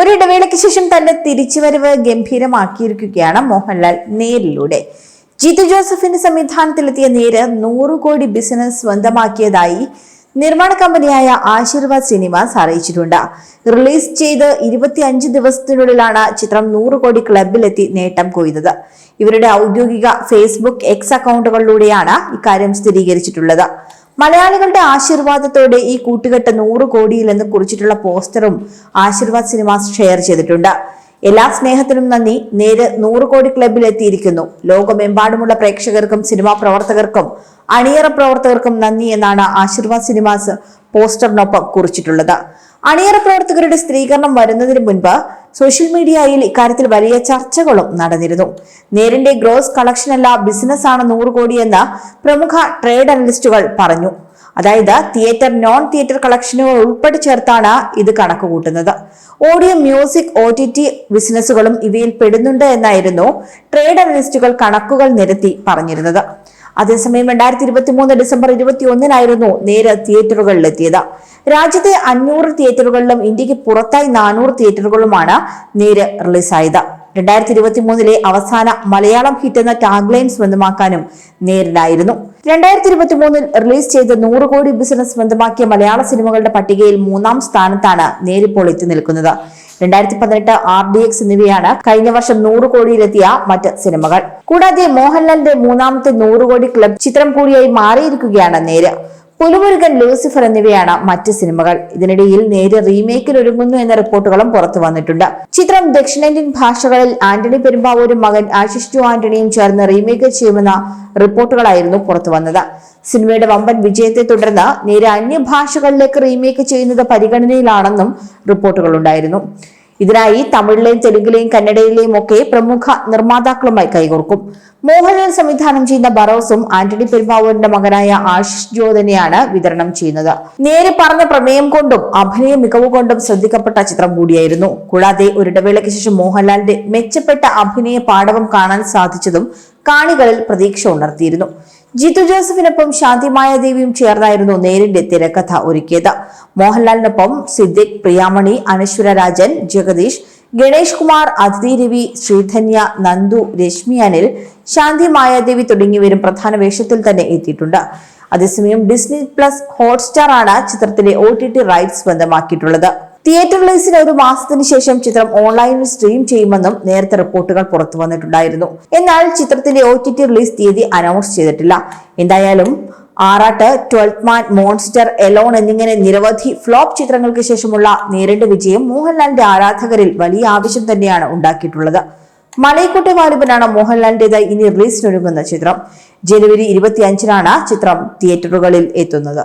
ഒരിടവേളയ്ക്ക് ശേഷം തന്റെ തിരിച്ചുവരവ് ഗംഭീരമാക്കിയിരിക്കുകയാണ് മോഹൻലാൽ നേരിലൂടെ. ജിത്തു ജോസഫിന്റെ സംവിധാനത്തിലെത്തിയ നേര് നൂറ് കോടി ബിസിനസ് സ്വന്തമാക്കിയതായി നിർമ്മാണ കമ്പനിയായ ആശീർവാദ് സിനിമാസ് അറിയിച്ചിട്ടുണ്ട്. റിലീസ് ചെയ്ത് ഇരുപത്തി അഞ്ച് ദിവസത്തിനുള്ളിലാണ് ചിത്രം നൂറ് കോടി ക്ലബിലെത്തി നേട്ടം കൊയ്തത്. ഇവരുടെ ഔദ്യോഗിക ഫേസ്ബുക്ക് എക്സ് അക്കൗണ്ടുകളിലൂടെയാണ് ഇക്കാര്യം സ്ഥിരീകരിച്ചിട്ടുള്ളത്. മലയാളികളുടെ ആശീർവാദത്തോടെ ഈ കൂട്ടുകെട്ട് നൂറ് കോടിയിലെന്ന് കുറിച്ചിട്ടുള്ള പോസ്റ്ററും ആശീർവാദ് സിനിമാസ് ഷെയർ ചെയ്തിട്ടുണ്ട്. എല്ലാ സ്നേഹത്തിനും നന്ദി. നേര് നൂറ് കോടി ക്ലബിൽ എത്തിയിരിക്കുന്നു ലോകമെമ്പാടുമുള്ള പ്രേക്ഷകർക്കും സിനിമാ പ്രവർത്തകർക്കും അണിയറ പ്രവർത്തകർക്കും നന്ദി എന്നാണ് ആശീർവാദ് സിനിമാസ് പോസ്റ്ററിനൊപ്പം കുറിച്ചിട്ടുള്ളത്. അണിയറ പ്രവർത്തകരുടെ സ്ത്രീകരണം വരുന്നതിന് മുൻപ് സോഷ്യൽ മീഡിയയിൽ ഇക്കാര്യത്തിൽ വലിയ ചർച്ചകളും നടന്നിരുന്നു. നേരിന്റെ ഗ്രോസ് കളക്ഷൻ അല്ല ബിസിനസ് ആണ് നൂറ് കോടിയെന്ന് പ്രമുഖ ട്രേഡ് അനലിസ്റ്റുകൾ പറഞ്ഞു. അതായത് തിയേറ്റർ നോൺ തിയേറ്റർ കളക്ഷനുകൾ ഉൾപ്പെടെ ചേർത്താണ് ഇത് കണക്ക് കൂട്ടുന്നത് audio music O T T ബിസിനസ്സുകളും ഇവയിൽ പെടുന്നുണ്ട് എന്നായിരുന്നു ട്രേഡ് അനലിസ്റ്റുകൾ കണക്കുകൾ നിരത്തി പറഞ്ഞിരുന്നത്. അതേസമയം രണ്ടായിരത്തി ഇരുപത്തി മൂന്ന് ഡിസംബർ ഇരുപത്തി ഒന്നിനായിരുന്നു നേര് തിയേറ്ററുകളിലെത്തിയത്. രാജ്യത്തെ അഞ്ഞൂറ് തിയേറ്ററുകളിലും ഇന്ത്യയ്ക്ക് പുറത്തായി നാനൂറ് തിയേറ്ററുകളുമാണ് നേര് റിലീസായത് രണ്ടായിരത്തി ഇരുപത്തി മൂന്നിലെ അവസാന മലയാളം ഹിറ്റ് എന്ന ടാഗ്ലൈൻ സ്വന്തമാക്കാനും നേരിടായിരുന്നു. രണ്ടായിരത്തി ഇരുപത്തി മൂന്നിൽ റിലീസ് ചെയ്ത നൂറ് കോടി ബിസിനസ് സ്വന്തമാക്കിയ മലയാള സിനിമകളുടെ പട്ടികയിൽ മൂന്നാം സ്ഥാനത്താണ് നേരിപ്പോൾ എത്തി നിൽക്കുന്നത്. രണ്ടായിരത്തി പതിനെട്ട് ആർ ഡി എക്സ് എന്നിവയാണ് കഴിഞ്ഞ വർഷം നൂറ് കോടിയിലെത്തിയ മറ്റ് സിനിമകൾ. കൂടാതെ മോഹൻലാലിന്റെ മൂന്നാമത്തെ നൂറ് കോടി ക്ലബ് ചിത്രം കൂടിയായി മാറിയിരിക്കുകയാണ് നേര്. പുലുമുരുകൻ ലൂസിഫർ എന്നിവയാണ് മറ്റ് സിനിമകൾ. ഇതിനിടയിൽ നേരെ റീമേക്കിൽ ഒരുങ്ങുന്നു എന്ന റിപ്പോർട്ടുകളും പുറത്തു വന്നിട്ടുണ്ട്. ചിത്രം ദക്ഷിണേന്ത്യൻ ഭാഷകളിൽ ആന്റണി പെരുമ്പാവൂരും മകൻ ആശിഷ് ടു ആന്റണിയും ചേർന്ന് റീമേക്ക് ചെയ്യുമെന്ന റിപ്പോർട്ടുകളായിരുന്നു പുറത്തു വന്നത്. സിനിമയുടെ വമ്പൻ വിജയത്തെ തുടർന്ന് നേരെ അന്യഭാഷകളിലേക്ക് റീമേക്ക് ചെയ്യുന്നത് പരിഗണനയിലാണെന്നും റിപ്പോർട്ടുകളുണ്ടായിരുന്നു. ഇതിനായി തമിഴിലെയും തെലുങ്കിലെയും കന്നഡയിലെയും ഒക്കെ പ്രമുഖ നിർമ്മാതാക്കളുമായി കൈകോർക്കും. മോഹൻലാൽ സംവിധാനം ചെയ്യുന്ന ബറോസും ആന്റണി പെരുമാവൂരിന്റെ മകനായ ആശിഷ് ജ്യോതനെയാണ് വിതരണം ചെയ്യുന്നത്. നേരെ പറഞ്ഞ പ്രമേയം കൊണ്ടും അഭിനയ മികവ് കൊണ്ടും ശ്രദ്ധിക്കപ്പെട്ട ചിത്രം കൂടിയായിരുന്നു. കൂടാതെ ഒരിടവേളയ്ക്ക് ശേഷം മോഹൻലാലിന്റെ മെച്ചപ്പെട്ട അഭിനയ പാടവം കാണാൻ സാധിച്ചതും കാണികളിൽ പ്രതീക്ഷ ഉണർത്തിയിരുന്നു. ജിത്തു ജോസഫിനൊപ്പം ശാന്തിമായ ദേവിയും ചേർന്നായിരുന്നു നേരിന്റെ തിരക്കഥ ഒരുക്കിയത്. മോഹൻലാലിനൊപ്പം സിദ്ദിഖ് പ്രിയാമണി അനശ്വര രാജൻ ജഗദീഷ് ഗണേഷ് കുമാർ അതിഥി രവി ശ്രീധന്യ നന്ദു രശ്മി അനിൽ ശാന്തി മായാദേവി തുടങ്ങിയവരും പ്രധാന വേഷത്തിൽ തന്നെ എത്തിയിട്ടുണ്ട്. അതേസമയം ഡിസ്നി പ്ലസ് ഹോട്ട്സ്റ്റാർ ആണ് ചിത്രത്തിലെ ഒ ടി ടി റൈറ്റ്സ് സ്വന്തമാക്കിയിട്ടുള്ളത് തിയേറ്റർ റിലീസിന് ഒരു മാസത്തിന് ശേഷം ചിത്രം ഓൺലൈനിൽ സ്ട്രീം ചെയ്യുമെന്നും നേരത്തെ റിപ്പോർട്ടുകൾ പുറത്തു വന്നിട്ടുണ്ടായിരുന്നു. എന്നാൽ ചിത്രത്തിന്റെ ഒ ടി ടി റിലീസ് തീയതി അനൗൺസ് ചെയ്തിട്ടില്ല. എന്തായാലും ആറാട്ട് ട്വൽത്ത് മാൻ മോൺസ്റ്റർ എലോൺ എന്നിങ്ങനെ നിരവധി ഫ്ലോപ്പ് ചിത്രങ്ങൾക്ക് ശേഷമുള്ള നേരിട്ട് വിജയം മോഹൻലാലിന്റെ ആരാധകരിൽ വലിയ ആവശ്യം തന്നെയാണ് ഉണ്ടാക്കിയിട്ടുള്ളത്. മലയക്കുട്ടി വാലിബനാണ് മോഹൻലാലിന്റേതായി ഇനി റിലീസിനൊരുങ്ങുന്ന ചിത്രം. ജനുവരി ഇരുപത്തിയഞ്ചിനാണ് ചിത്രം തിയേറ്ററുകളിൽ എത്തുന്നത്.